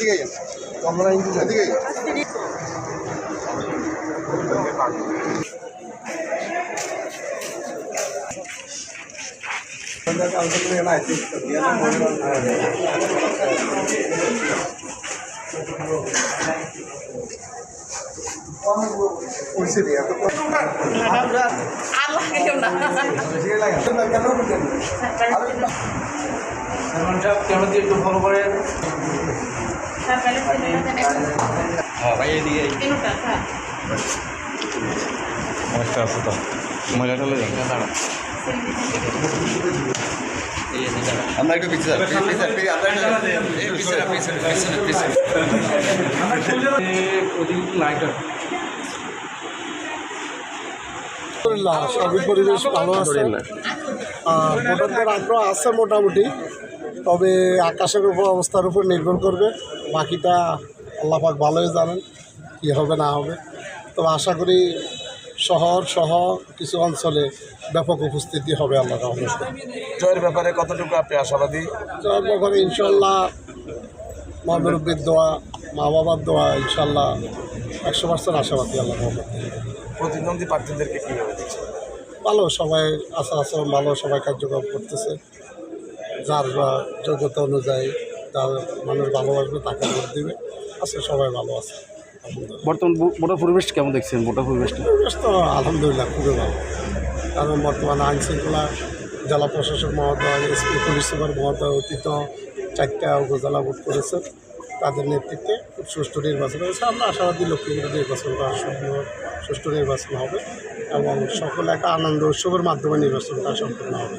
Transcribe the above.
এদিকে আমরা এদিকে না। কেন দিয়ে একটু ফলো করেন? ভাই এদিকে মহিলা টলে যান আমরা একটু পিছিয়ে লাইটার আলহামদুলিল্লাহ। সবই পরিবেশ ভালো আছে ভোটারদের আগ্রহ আছে মোটামুটি। তবে আকাশের উপর অবস্থার উপর নির্ভর করবে। বাকিটা আল্লাহ পাক ভালোই জানেন কী হবে না হবে। তবে আশা করি শহর সহ কিছু অঞ্চলে ব্যাপক উপস্থিতি হবে আল্লাহ জয়ের ব্যাপারে কতটুকু আপনি আশাবাদী? জয়ের ব্যাপারে ইনশাল্লাহ মা মুরব্বীর দোয়া মা বাবার দোয়া ইনশাল্লাহ একশো পার্সেন্ট আশাবাদী আল্লাহ প্রতিদ্বন্দ্বী প্রার্থীদেরকে কীভাবে দেখছেন? ভালো সবাই আশা আচরণ ভালো সবাই কার্যক্রম করতেছে। যার বা যোগ্যতা অনুযায়ী তার মানুষ ভালোবাসবে তাকে ভোট দেবে। আছে সবাই ভালো আছে বর্তমান ভোটার পরিবেশ কেমন দেখছেন? ভোটার পরিবেশটা পরিবেশ তো আলহামদুলিল্লাহ খুবই ভালো। কারণ বর্তমানে আইন শৃঙ্খলা জেলা প্রশাসক মহোদয় এসপি পুলিশ সুপার মহোদয় অতীত চারটা উপজেলা ভোট করেছে। তাদের নেতৃত্বে খুব সুষ্ঠু নির্বাচন হয়েছে। আমরা আশাবাদী লক্ষ্মীপুরের নির্বাচন নির্বাচনটা সুন্দর সুষ্ঠু নির্বাচন হবে এবং সকলে একটা আনন্দ উৎসবের মাধ্যমে নির্বাচনটা সম্পূর্ণ হবে।